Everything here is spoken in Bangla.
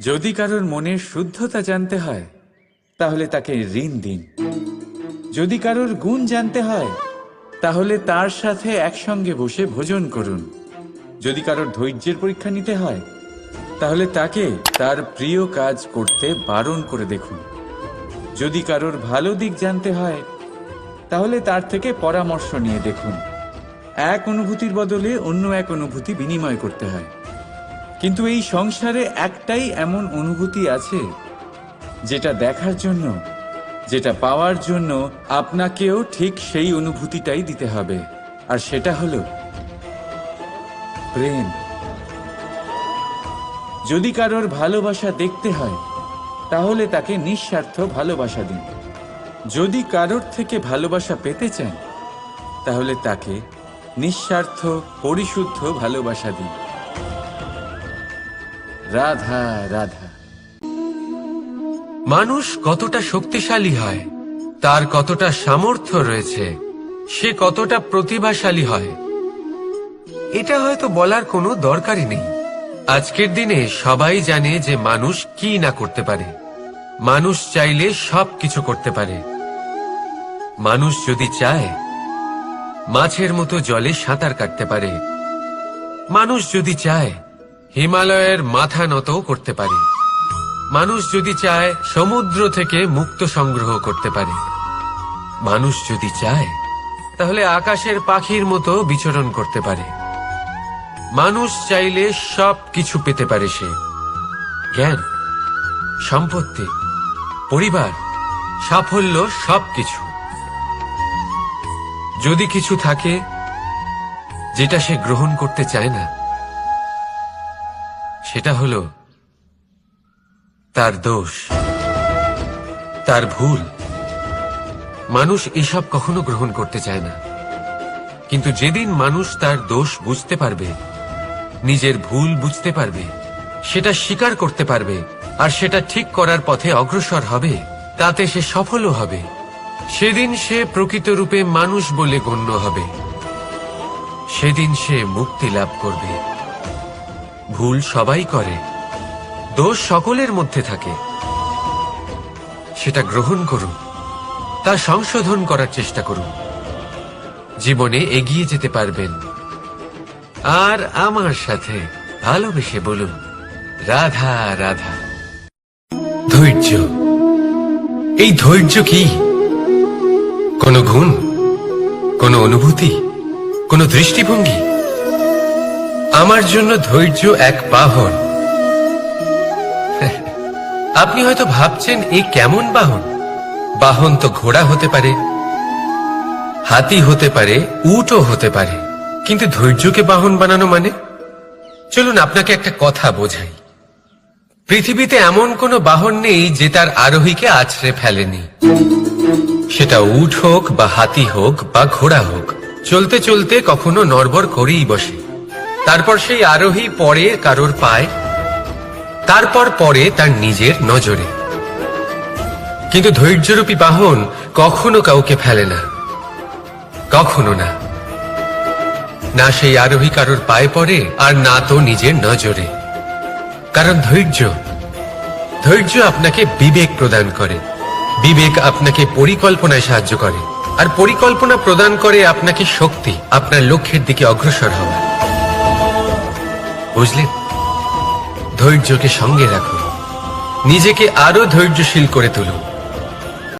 যদি কারোর মনের শুদ্ধতা জানতে হয়, তাহলে তাকে ঋণ দিন। যদি কারোর গুণ জানতে হয়, তাহলে তার সাথে একসঙ্গে বসে ভোজন করুন। যদি কারোর ধৈর্যের পরীক্ষা নিতে হয়, তাহলে তাকে তার প্রিয় কাজ করতে বারণ করে দেখুন। যদি কারোর ভালো দিক জানতে হয়, তাহলে তার থেকে পরামর্শ নিয়ে দেখুন। এক অনুভূতির বদলে অন্য এক অনুভূতি বিনিময় করতে হয়। কিন্তু এই সংসারে একটাই এমন অনুভূতি আছে, যেটা দেখার জন্য, যেটা পাওয়ার জন্য আপনাকেও ঠিক সেই অনুভূতিটাই দিতে হবে। আর সেটা হলো প্রেম। যদি কারোর ভালোবাসা দেখতে হয়, তাহলে তাকে নিঃস্বার্থ ভালোবাসা দিন। যদি কারোর থেকে ভালোবাসা পেতে চান, তাহলে তাকে নিঃস্বার্থ, পরিশুদ্ধ ভালোবাসা দিন। রাধা রাধা। মানুষ কতটা শক্তিশালী হয়, তার কতটা সামর্থ্য রয়েছে, সে কতটা প্রতিভাশালী হয়। এটা হয়তো বলার কোনো দরকারই নেই। আজকের দিনে সবাই জানে যে মানুষ কি না করতে পারে। মানুষ চাইলে সব কিছু করতে পারে। মানুষ যদি চায়, মাছের মতো জলে সাঁতার কাটতে পারে। মানুষ যদি চায় হিমালয়ের মাথা নতও করতে পারে। মানুষ যদি চায়, সমুদ্র থেকে মুক্ত সংগ্রহ করতে পারে। মানুষ যদি চায়, তাহলে আকাশের পাখির মতো বিচরণ করতে পারে। মানুষ চাইলে সব কিছু পেতে পারে সে। জ্ঞান, সম্পত্তি, পরিবার, সাফল্য, সবকিছু। যদি কিছু থাকে, যেটা সে গ্রহণ করতে চায় না সেটা হলো তার দোষ, তার ভুল। মানুষ এসব কখনো গ্রহণ করতে চায় না। কিন্তু যেদিন মানুষ তার দোষ বুঝতে পারবে, নিজের ভুল বুঝতে পারবে, সেটা স্বীকার করতে পারবে, আর সেটা ঠিক করার পথে অগ্রসর হবে, তাতে সে সফলও হবে। সেদিন সে প্রকৃত রূপে মানুষ বলে গণ্য হবে। সেদিন সে মুক্তি লাভ করবে। ভুল সবাই করে। দোষ সকলের মধ্যে থাকে। সেটা গ্রহণ করুন। তা সংশোধন করার চেষ্টা করুন। জীবনে এগিয়ে যেতে পারবেন। আর আমার সাথে ভালোবেসে বলুন, রাধা রাধা। ধৈর্য। এই ধৈর্য কি? কোনো গুণ? কোনো অনুভূতি? কোনো দৃষ্টিভঙ্গি? আমার জন্য ধৈর্য এক বাহন। আপনি হয়তো ভাবছেন, এ কেমন বাহন? বাহন তো ঘোড়া হতে পারে, হাতি হতে পারে, উটও হতে পারে। কিন্তু ধৈর্যকে বাহন বানানো মানে? চলুন আপনাকে একটা কথা বোঝাই। পৃথিবীতে এমন কোনো বাহন নেই যে তার আরোহীকে আছড়ে ফেলেনি। সেটা উট হোক বা হাতি হোক বা ঘোড়া হোক, চলতে চলতে কখনো নড়বড় করেই বসে। তারপর সেই আরোহী পরে কারোর পায়, তারপর পরে তার নিজের নজরে। কিন্তু ধৈর্যরূপী বাহন কখনো কাউকে ফেলে না, কখনো না। না সেই আরোহী কারোর পায়ে পড়ে, আর না তো নিজের নজরে। কারণ ধৈর্য ধৈর্য আপনাকে বিবেক প্রদান করে। বিবেক আপনাকে পরিকল্পনায় সাহায্য করে। আর পরিকল্পনা প্রদান করে আপনাকে শক্তি, আপনার লক্ষ্যের দিকে অগ্রসর হওয়া। বুঝলেন ধৈর্যকে সঙ্গে রাখুন নিজেকে আরও ধৈর্যশীল করে তুলুন